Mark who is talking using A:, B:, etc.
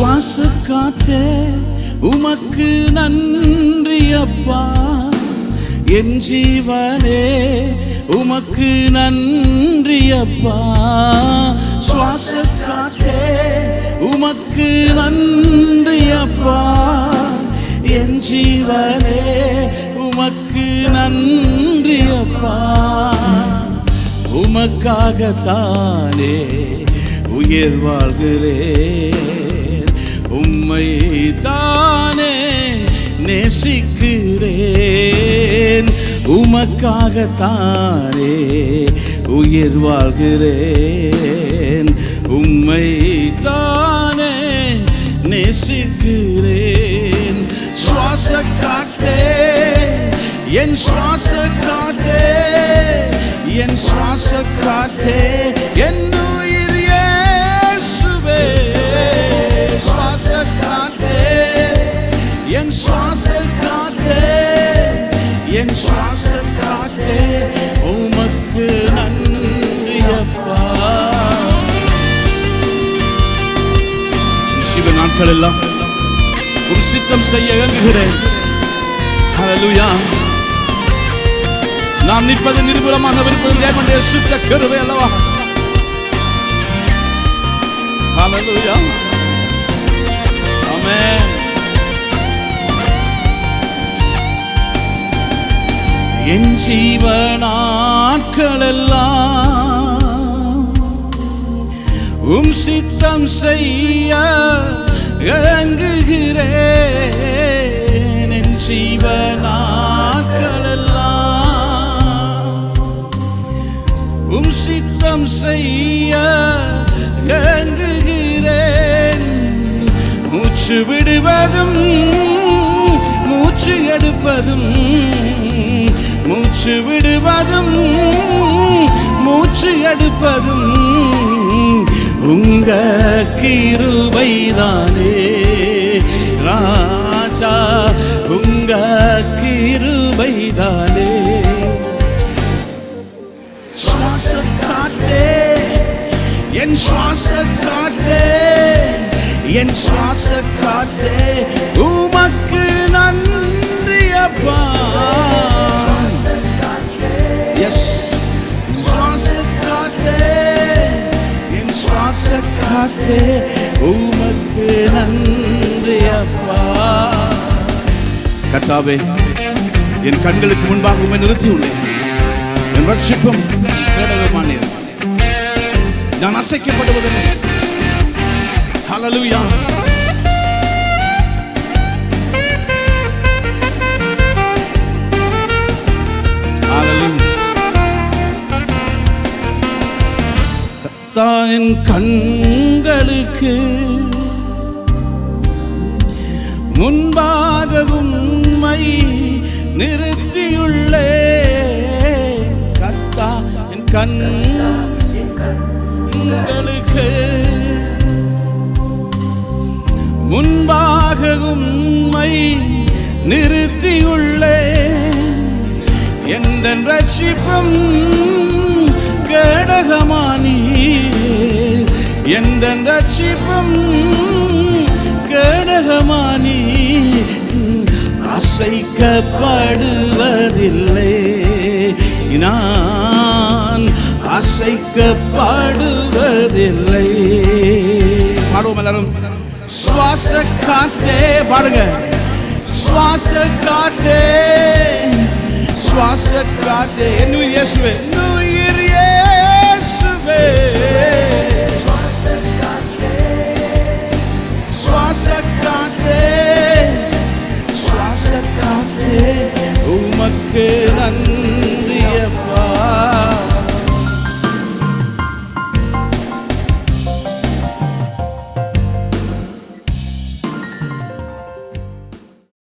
A: சுவாச காற்றே உமக்கு நன்றி அப்பா. என் ஜீவனே உமக்கு நன்றி அப்பா. சுவாச காற்றே உமக்கு நன்றி அப்பா. என் ஜீவனே உமக்கு நன்றி அப்பா. உமக்காகத்தானே உயிர் வாழ்கிறேன். உம்மை தானே நேசிக்கிறேன். உமக்காகத்தானே உயிர் வாழ்கிறேன். உம்மை தானே நேசிக்கிறேன். சுவாச காற்றே என் சுவாச காற்றே என் சுவாச காற்றே என் நாட்கள் எல்லாம் ஒரு சித்தம் செய்ய இயங்குகிறேன். ஹalleluya நாம் நிற்பது நிர்மூலமாக இருப்பது தேவனுடைய சுத்த கருவை அல்லவா? ஹalleluya ஆமென் என் ஜீவனாட்கள் எல்லாம் உம் சித்தம் செய்ய இறங்குகிறேன் என் ஜீவனாட்கள் எல்லாம் உம் சித்தம் செய்ய இறங்குகிறேன். மூச்சு விடுவதும் மூச்சு எடுப்பதும் மூச்சு விடுவதும் மூச்சு எடுப்பதும். உங்க கிருபைதானே ராஜா உங்க கிருபைதானே சுவாச காற்றே என் சுவாச காற்றே என் சுவாச காற்றே காற்றே உமக்கு நன்றி அப்பா. கத்தாவே என் கண்களுக்கு முன்பாக உண்மை நிறுத்தியுள்ளேன். என் ரட்சிப்பும் கேடகமானீர் நான் அசைக்கப்படுவதில்லை ஹலலுயா தான் கண்களுக்கு முன்பாக உண்மை நிறுத்தியுள்ளே. கத்தா என் கண்களுக்கு முன்பாக உண்மை நிறுத்தியுள்ளே. எந்த ரட்சிப்பும் எந்த ரட்சிப்பும் கேடகமானி அசைக்கப்படுவதில்லை. நான் அசைக்கப்படுவதில்லை. பாடுவோம் எல்லாரும். சுவாச காற்றே பாடுங்க. சுவாச காற்றே சுவாச காற்றே. என்ன இயேசுவே.